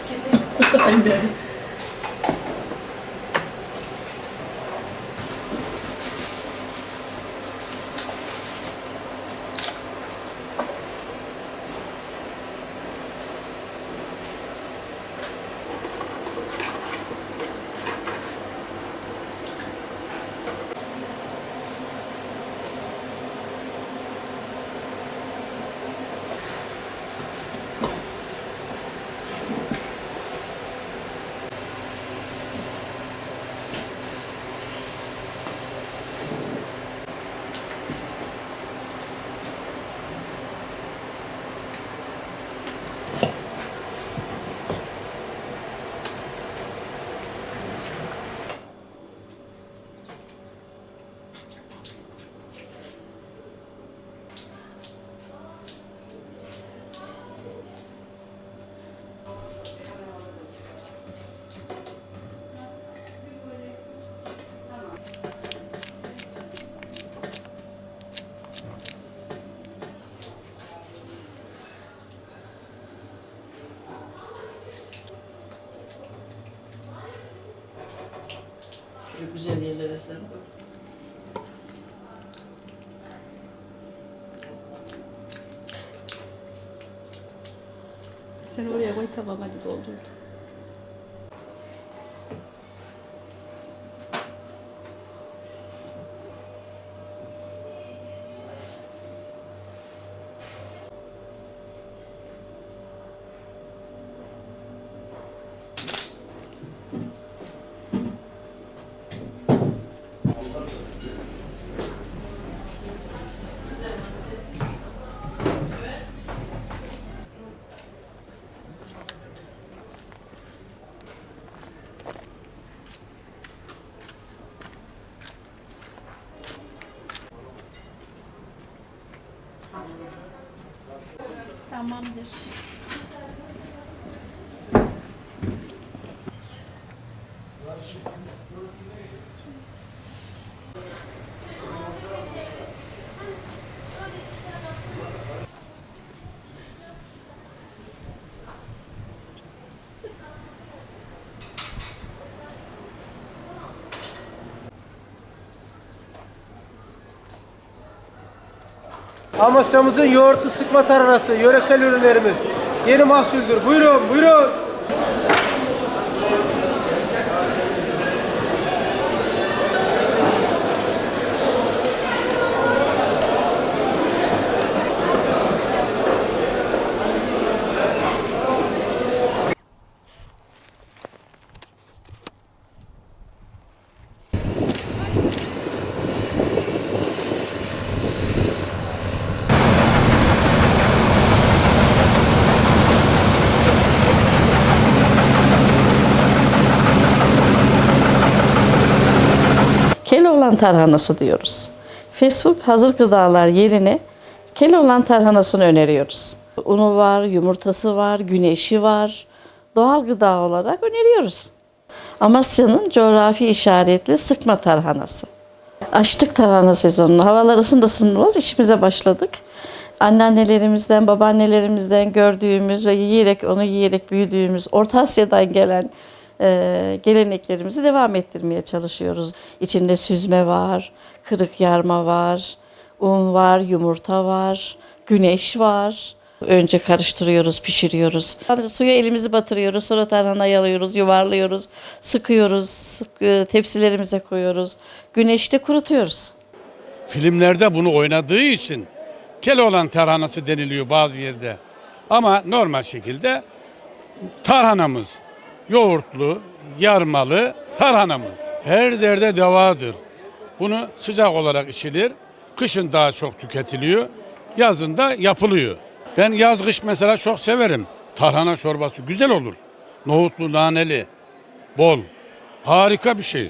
아니, 네. Şöyle güzel yerlere koy. Sen oraya koy tamam hadi doldurdu. Tamamdır. Amasya'mızın yoğurtlu sıkma tarhanası, yöresel ürünlerimiz. Yeni mahsuldür. Buyurun, buyurun. Keloğlan tarhanası diyoruz. Facebook hazır gıdalar yerine Keloğlan tarhanasını öneriyoruz. Unu var, yumurtası var, güneşi var. Doğal gıda olarak öneriyoruz. Amasya'nın coğrafi işaretli sıkma tarhanası. Açtık tarhana sezonunu. Havalar ısındı ısınmaz işimize başladık. Anneannelerimizden, babaannelerimizden gördüğümüz ve yiyerek onu yiyerek büyüdüğümüz Orta Asya'dan gelen geleneklerimizi devam ettirmeye çalışıyoruz. İçinde süzme var, kırık yarma var, un var, yumurta var, güneş var. Önce karıştırıyoruz, pişiriyoruz. Yani suya elimizi batırıyoruz, sonra tarhanayı alıyoruz, yuvarlıyoruz, sıkıyoruz, sık- e, tepsilerimize koyuyoruz. Güneşte kurutuyoruz. filmlerde bunu oynadığı için Keloğlan tarhanası deniliyor bazı yerde. Ama normal şekilde tarhanamız, yoğurtlu, yarmalı tarhanamız. Her derde devadır. Bunu sıcak olarak içilir. Kışın daha çok tüketiliyor. Yazın da yapılıyor. Ben yaz kış mesela çok severim. Tarhana çorbası güzel olur. Nohutlu, naneli, bol. Harika bir şey.